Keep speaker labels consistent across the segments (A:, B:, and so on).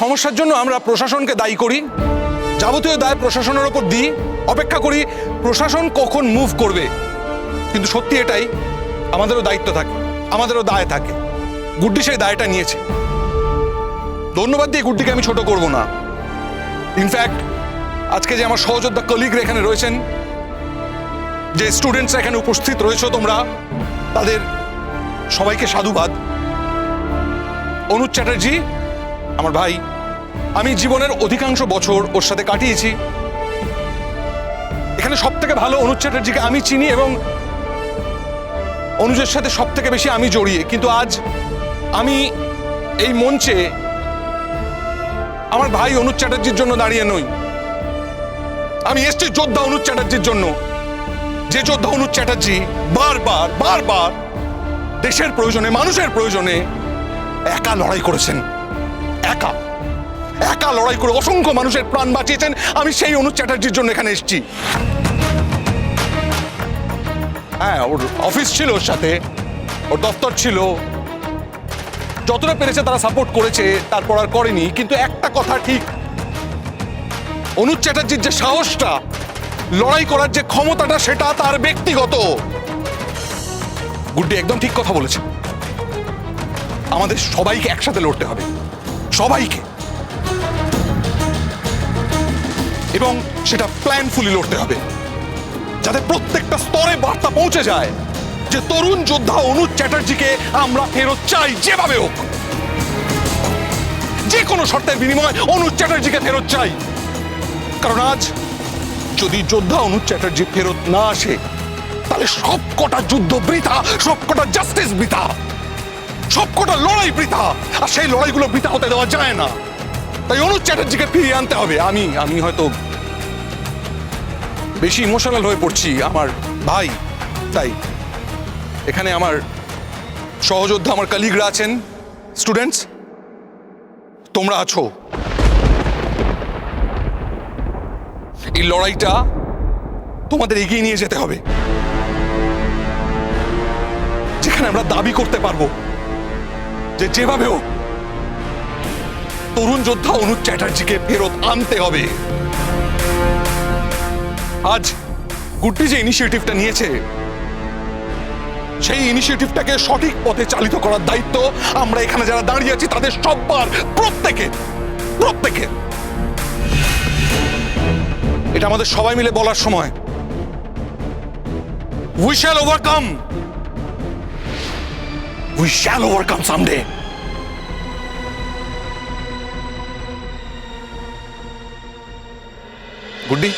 A: সমস্যার জন্য আমরা প্রশাসনকে দায়ী করি, যাবতীয় দায় প্রশাসনের ওপর দিই, অপেক্ষা করি প্রশাসন কখন মুভ করবে। কিন্তু সত্যি এটাই, আমাদেরও দায়িত্ব থাকে, আমাদেরও দায় থাকে। গুড্ডি সেই দায়টা নিয়েছে। ধন্যবাদ দিয়ে গুড্ডিকে আমি ছোট করব না। ইনফ্যাক্ট আজকে যে আমার সহযোদ্ধা কলিগরা এখানে রয়েছেন, যে স্টুডেন্টসরা এখানে উপস্থিত রয়েছে তোমরা, তাদের সবাইকে সাধুবাদ। অনুজ চ্যাটার্জি আমার ভাই, আমি জীবনের অধিকাংশ বছর ওর সাথে কাটিয়েছি। এখানে সব থেকে ভালো অনুজ চ্যাটার্জিকে আমি চিনি এবং অনুজের সাথে সব থেকে বেশি আমি জড়িয়ে। কিন্তু আজ আমি এই মঞ্চে আমার ভাই অনুজ চ্যাটার্জির জন্য দাঁড়িয়ে নই। আমি এসছি যোদ্ধা অনুজ চ্যাটার্জির জন্য। যে যোদ্ধা অনুজ চ্যাটার্জি বারবার বারবার দেশের প্রয়োজনে, মানুষের প্রয়োজনে একা লড়াই করেছেন। একা। একা লড়াই করে অসংখ্য মানুষের প্রাণ বাঁচিয়েছেন। আমি সেই অনুজ চ্যাটার্জির জন্য এখানে এসেছি। হ্যাঁ ওর অফিস ছিল ওর সাথে। ওর দপ্তর ছিল। যতটা পেরেছে তারা সাপোর্ট করেছে, তারপর আর করেনি। কিন্তু একটা কথা ঠিক অনুজ চ্যাটার্জির যে সাহসটা, লড়াই করার যে ক্ষমতাটা, সেটা তার ব্যক্তিগত। গুড্ডি, একদম ঠিক কথা বলেছে আমাদের সবাইকে একসাথে লড়তে হবে। সবাইকে। এবং সেটা প্ল্যানফুলি লড়তে হবে, যাতে প্রত্যেকটা স্তরে বার্তা পৌঁছে যায় যে তরুণ যোদ্ধা অনুজ চ্যাটার্জিকে আমরা ফেরত চাই যেভাবে হোক। যে কোনো শর্তের বিনিময়ে অনুজ চ্যাটার্জিকে ফেরত চাই। কারণ আজ যদি যোদ্ধা অনুজ চ্যাটার্জি ফেরত না আসে, তাহলে সব কটা যুদ্ধ বৃথা সব কটা জাস্টিস বৃথা। সব কটা লড়াই বৃথা। আর সেই লড়াইগুলো বৃথা হতে দেওয়া যায় না। তাই অনুজ চ্যাটার্জিকে ফিরিয়ে আনতে হবে। আমি আমি হয়তো বেশি ইমোশনাল হয়ে পড়ছি আমার ভাই। তাই এখানে আমার সহযোদ্ধা, আমার কালিগরা আছেন। স্টুডেন্টস তোমরা আছো। এই লড়াইটা তোমাদের এগিয়ে নিয়ে যেতে হবে। যেখানে আমরা দাবি করতে পারব। যে যেভাবে হোক, তরুণ যোদ্ধা অনুজ চ্যাটার্জিকে ফেরত আনতে হবে। আজ গুড্ডি যে ইনিশিয়েটিভটা নিয়েছে, সেই ইনিশিয়েটিভটাকে সঠিক পথে চালিত করার দায়িত্ব আমরা এখানে যারা দাঁড়িয়ে আছি, তাদের সব্বার প্রত্যেকে প্রত্যেকে এটা আমাদের সবাই মিলে বলার সময়।
B: We shall overcome we shall overcome someday Guddi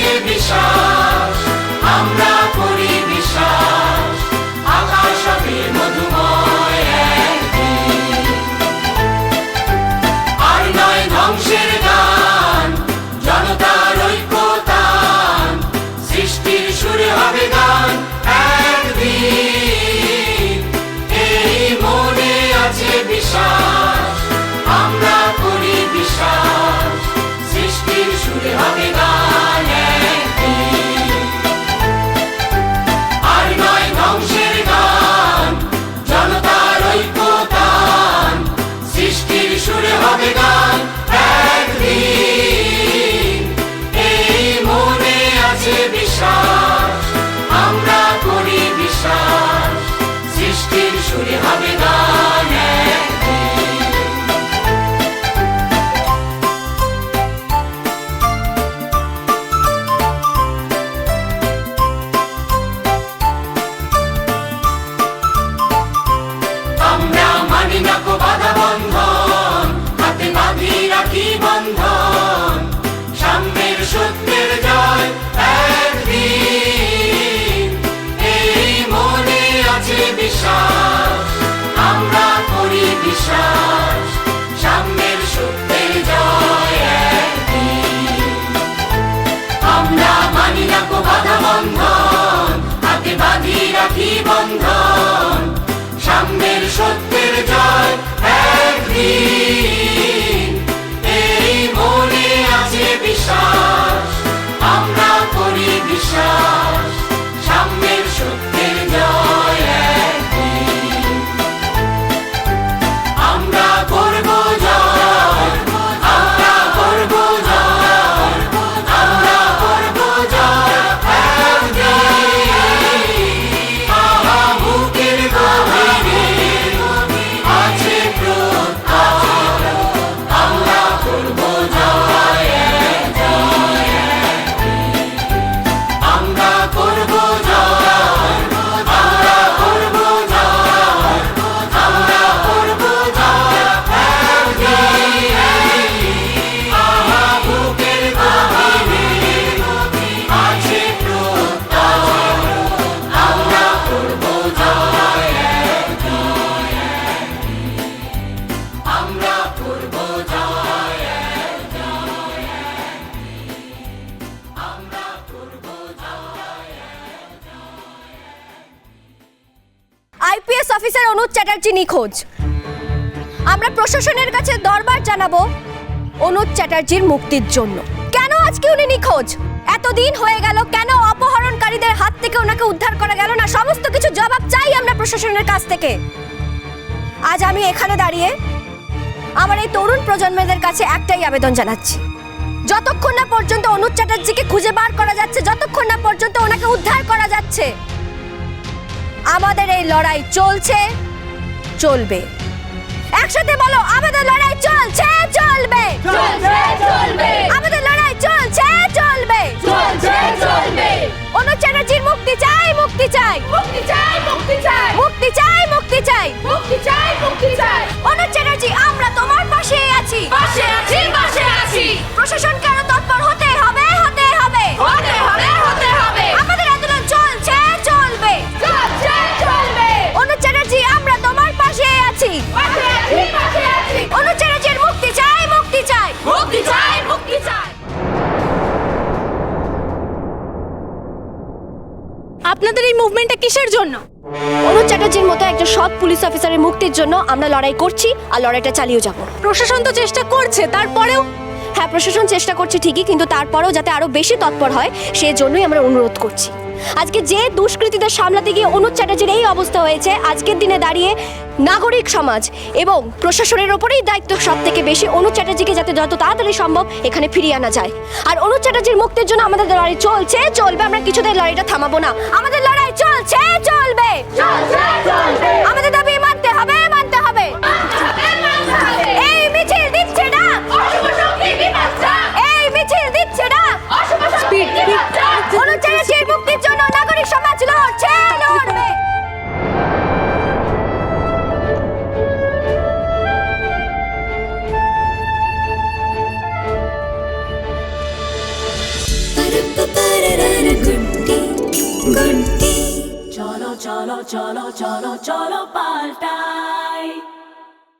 B: de bichar.
C: IPS officer Anuj Chatterjee নিখোঁজ। আমরা প্রশাসনের কাছে দরবার জানাব অনুজ চ্যাটার্জির মুক্তির জন্য। কেন আজকে উনি নিখোঁজ? এতদিন হয়ে গেল, কেন অপহরণকারীদের হাত থেকে ওনাকে উদ্ধার করা গেল না? সমস্ত কিছু জবাব চাই আমরা প্রশাসনের কাছ থেকে। আজ আমি এখানে দাঁড়িয়ে আমার এই তরুণ প্রজন্মদের কাছে একটাই আবেদন জানাচ্ছি। যতক্ষণ না পর্যন্ত অনুজ চ্যাটার্জিকে খুঁজে বার করা যাচ্ছে, যতক্ষণ না পর্যন্ত ওনাকে উদ্ধার করা যাচ্ছে, আমাদের এই লড়াই চলছে, চলবে। একসাথে বলো, আমাদের লড়াই চলছে
D: চলছে
C: আছি প্রশাসনকে আরও তৎপর? হতে হবে হতে হবে।
D: হতে হবে হতে হবে।
C: আমাদের আন্দোলন চলছে চলবে।
D: চলছে চলবে।
C: চ্যাটার্জি আমরা তোমার পাশে আছি।
D: পাশে আছি পাশে আছি।
C: অনুজ চ্যাটার্জির মুক্তি চাই মুক্তি চাই।
D: মুক্তি চাই মুক্তি চাই।
C: আপনাদের এই মুভমেন্টটা কিসের জন্য? অনুজ চ্যাটার্জির মতো একজন সৎ পুলিশ অফিসারের মুক্তির জন্য আমরা লড়াই করছি আর লড়াইটা চালিয়ে যাব। প্রশাসন তো চেষ্টা করছে তারপরেও হ্যাঁ প্রশাসন চেষ্টা করছে ঠিকই, কিন্তু তারপরেও যাতে আরও বেশি তৎপর হয় সেই জন্যই আমরা অনুরোধ করছি। আজকে যে দুষ্কৃতীদের সামলাতে গিয়ে অনুজ চ্যাটার্জির এই অবস্থা হয়েছে, আজকের দিনে দাঁড়িয়ে নাগরিক সমাজ এবং প্রশাসনের ওপরেই দায়িত্ব সব থেকে বেশি অনুজ চ্যাটার্জিকে যাতে যত তাড়াতাড়ি সম্ভব এখানে ফিরিয়ে আনা যায়। আর অনুজ চ্যাটার্জির মুক্তির জন্য আমাদের লড়াই চলছে, চলবে, আমরা কিছুতেই লড়াইটা থামাবো না। আমাদের লড়াই চলছে, চলবে। আমাদের
E: চলো চলো